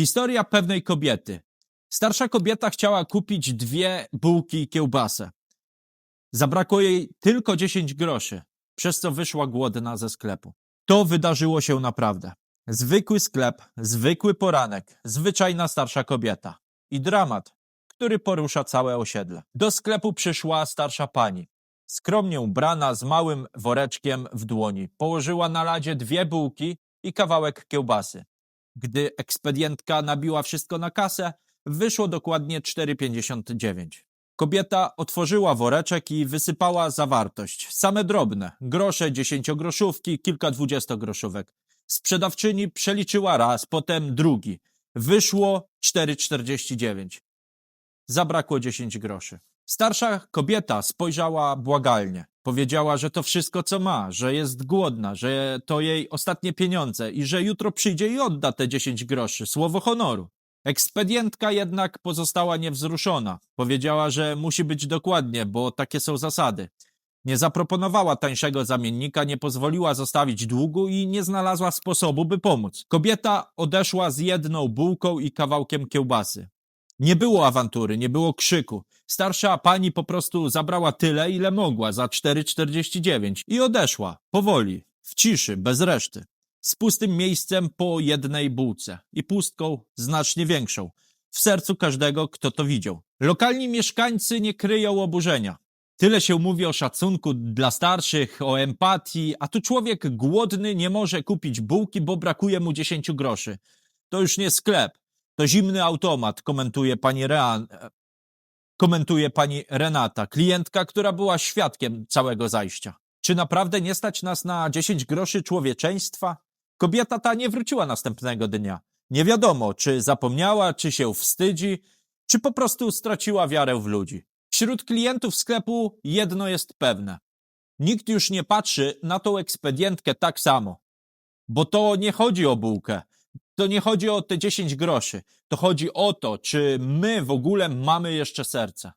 Historia pewnej kobiety. Starsza kobieta chciała kupić dwie bułki i kiełbasę. Zabrakło jej tylko 10 groszy, przez co wyszła głodna ze sklepu. To wydarzyło się naprawdę. Zwykły sklep, zwykły poranek, zwyczajna starsza kobieta. I dramat, który porusza całe osiedle. Do sklepu przyszła starsza pani. Skromnie ubrana, z małym woreczkiem w dłoni. Położyła na ladzie dwie bułki i kawałek kiełbasy. Gdy ekspedientka nabiła wszystko na kasę, wyszło dokładnie 4,59. Kobieta otworzyła woreczek i wysypała zawartość. Same drobne, grosze, dziesięciogroszówki, kilka dwudziestogroszówek. Sprzedawczyni przeliczyła raz, potem drugi. Wyszło 4,49. Zabrakło 10 groszy. Starsza kobieta spojrzała błagalnie. Powiedziała, że to wszystko, co ma, że jest głodna, że to jej ostatnie pieniądze i że jutro przyjdzie i odda te 10 groszy. Słowo honoru. Ekspedientka jednak pozostała niewzruszona. Powiedziała, że musi być dokładnie, bo takie są zasady. Nie zaproponowała tańszego zamiennika, nie pozwoliła zostawić długu i nie znalazła sposobu, by pomóc. Kobieta odeszła z jedną bułką i kawałkiem kiełbasy. Nie było awantury, nie było krzyku. Starsza pani po prostu zabrała tyle, ile mogła, za 4,49 i odeszła, powoli, w ciszy, bez reszty. Z pustym miejscem po jednej bułce i pustką znacznie większą. W sercu każdego, kto to widział. Lokalni mieszkańcy nie kryją oburzenia. Tyle się mówi o szacunku dla starszych, o empatii, a tu człowiek głodny nie może kupić bułki, bo brakuje mu 10 groszy. To już nie sklep, to zimny automat, komentuje pani Rean, e, komentuje pani Renata, klientka, która była świadkiem całego zajścia. Czy naprawdę nie stać nas na 10 groszy człowieczeństwa? Kobieta ta nie wróciła następnego dnia. Nie wiadomo, czy zapomniała, czy się wstydzi, czy po prostu straciła wiarę w ludzi. Wśród klientów sklepu jedno jest pewne. Nikt już nie patrzy na tą ekspedientkę tak samo. Bo to nie chodzi o bułkę, to nie chodzi o te 10 groszy. To chodzi o to, czy my w ogóle mamy jeszcze serce.